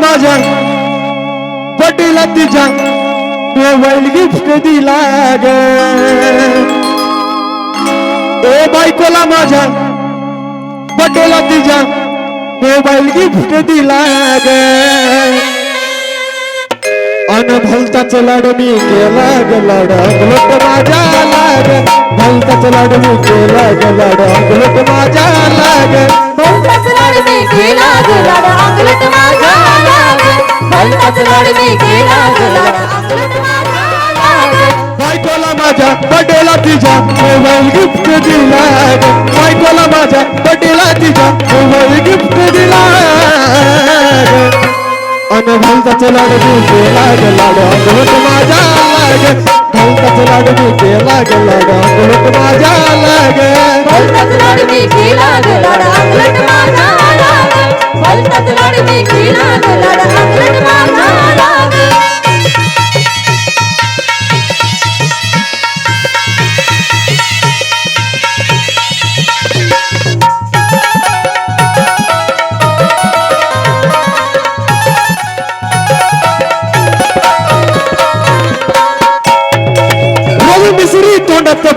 माझ्या बर्थडेला तिच्या mobile gift दिला ग. ओ बायकोला माझ्या पटेला तिच्या मोबाईल गिफ्ट दिला ग. अन भलताच लाड मी केला ग लाड अंगलट माझ्या लाग. भलताच लाड मी केला ग लाड अंगलट माझ्या लाग. पटीला तिच्या मोबाईल गिफ्ट दिला बायकोला माझ्या पटीला तिच्या मोबाईल गिफ्ट दिला ग अन भलताच लाड मी लाग लाड अंगलट माझ्या लाग भलताच लाड मी लाग लाड अंगलट माझ्या लाग भलताच लाड मी लाग लाड अंगलट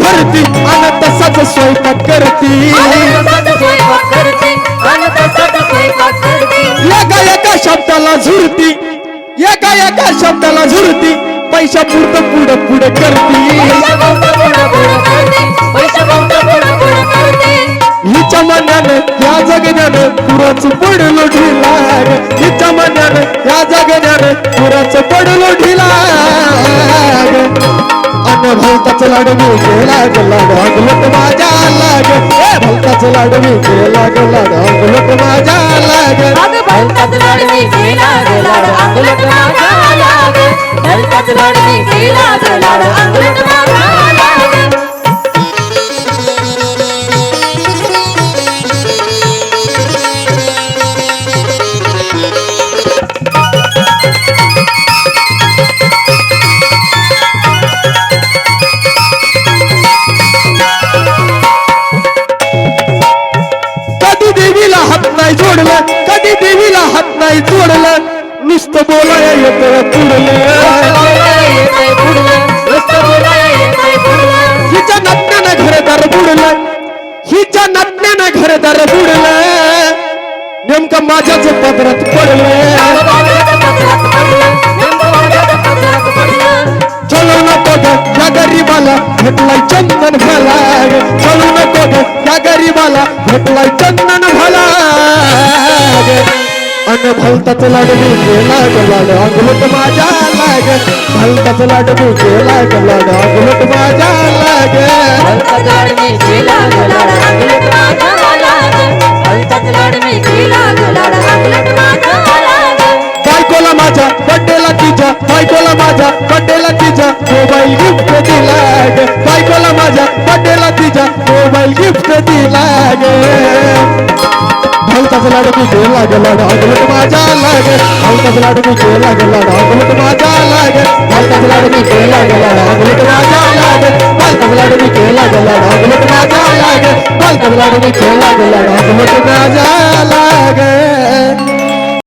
भरती अनंत सज स्वयंपाक करती. एका एका शब्दाला झुरती एका एका शब्दाला झुरती पैशा पुरतं पुढं पुढं करती. हिच्या मनानं या जगण्यानं पुराच पडलो ढिला हिच्या मनानं या जगण्यानं पुराच पडलो ढिला भलताच लाड मी गेला ग लोक माझ्या लाग. भलताच लाड मी गेला ग लोक माझ्या लाग. भलताच लाड मी केला ग लाड. अंगलट माझा लाग. भलताच लाड मी केला ग लाड. नाही जोडलं नुसतं बोलाय येत पुढलं. हिच्या नाटण्यानं घरदार बुडलं हिच्या नाटण्यानं घरदार बुडलं. नेमकं माझ्याच पदरात पडलं. चलो पदरात पडलं नको या गरीबाला भेटलाय चंदन भला चलो नको ग या गरीबाला भेटलाय चंदन भलताच लाडू गेला ग लाड अंगलट माझ्या लाग भलताच लाड मी गेला ग अंगलट माझ्या लाग भलताच लाडू मी केला लाड अंगलट माझा लाग भलताच लाड मी केला अंगलट माझा लाग बायकोला माझ्या बड्डेला तिच्या. बायकोला माझ्या बड्डेला तिच्या. मोबाईल गिफ्ट दिला बायकोला माझ्या बड्डेला तिच्या. मोबाईल गिफ्ट लाड मी गेला ग लाड अंगलट माझ्या लाग भलताच लाड मी गेला ग लाड अंगलट माझ्या लाग भलताच लाड मी गेला ग लाड अंगलट माझ्या लाग भलताच लाड मी गेला ग लाड अंगलट माझ्या लाग भलताच लाड मी गेला ग लाड अंगलट माझ्या लाग